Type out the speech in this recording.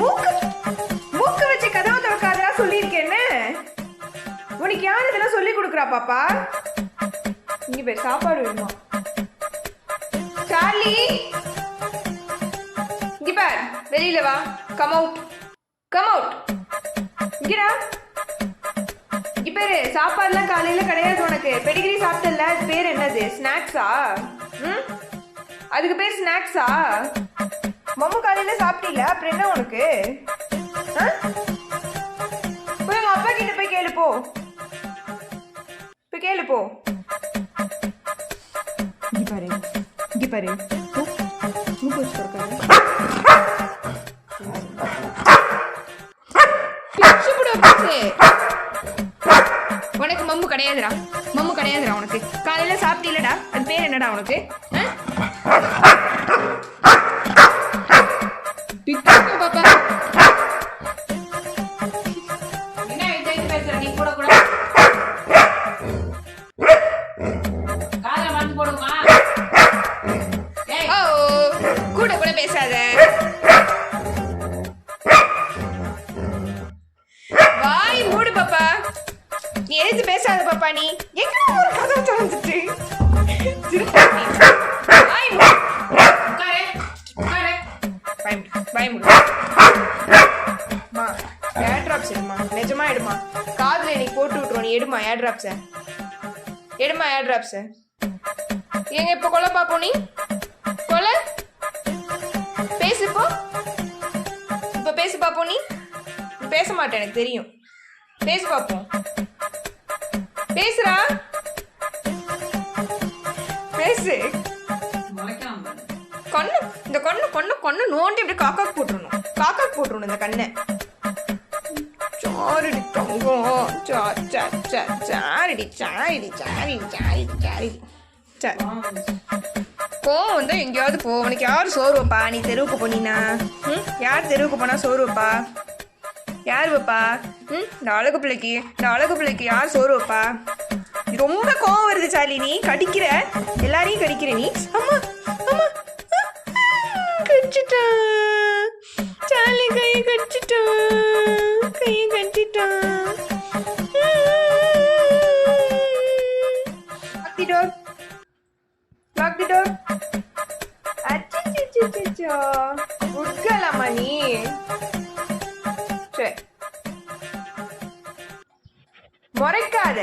மூக்கு மூக்கு வச்சு கதவை திறக்காதா சொல்லியிருக்கேன்னு. உனக்கு யார் இதெல்லாம் சொல்லி கொடுக்குறா பாப்பா? இங்க சாப்பாடு வேணுமா? வெளியில வா. கம் அவுட் கம் அவுட் இங்கடா இங்க பேரு காலையில கிடையாது உனக்கு. பெடிகிரி சாப்பிட்டல பேர் என்னது? ஸ்நாக்ஸா அதுக்கு பேர் ஸ்நாக்ஸா? மம்மு காலையில சாப்பிட்டீல அப்புறம் என்ன உனக்கு? போய் உங்க அப்பா கிட்ட போய் கேளு போ. போய் கேளு போ. இங்க பாரு இங்க பாரு. உனக்கு மம்மு கிடையாதுடா. மம்மு கிடையாதுடா உனக்கு. காலையில சாப்பிட்டீலடா அது பேர் என்னடா உனக்கு? வாய் மூடு பாப்பா. நீ எழுந்து பேசாத பாப்பா நீ? எங்க? வாய் மூடு வாய் எடுமா நிஜமா எடுமா? காதுல நீ போட்டு விட்டுரும். நீ எடுமா ஏர் ட்ராப்ஸை எடுமா ஏர் ட்ராப்ஸை எங்க இப்ப கொலை பாப்போம் நீ? கொலை? பேசு இப்போ. இப்ப பேசு பாப்போம் நீ? நீ பேச மாட்டேன் எனக்கு தெரியும். பேசு பாப்போம் பேசுறா கண்ணு இந்த கண்ணு கண்ணு கண்ணு நோண்டி அப்படியே காக்காக்கு போட்டுருணும் காக்காக்கு போட்டுருணும் இந்த கண்ணை. சாரிடி தங்கம். சா சா சா சாரிடி சாரிடி சாரிடி சாரிடி சாரிடி சார் கோவம் வந்து எங்கேயாவது போ. உனக்கு யார் சோறு வைப்பா நீ தெருவுக்கு போனீனா? ம்? யார் தெருவுக்கு போனால் சோறு வைப்பா யார் வைப்பா? ம்? இந்த அழகு பிள்ளைக்கு இந்த அழகு பிள்ளைக்கு யார் சோறு வைப்பா ரொம்ப கோவம் வருது சாலி நீ கடிக்கிற. எல்லாரையும் கடிக்கிற நீ. அம்மா அம்மா. கை கையை கடிச்சிட்டான் கையை கடிச்சிட்டான் Lock the door. Lock the அச்சச்சச்சச்சோ. Good girl நீ? சரி முறைக்காத.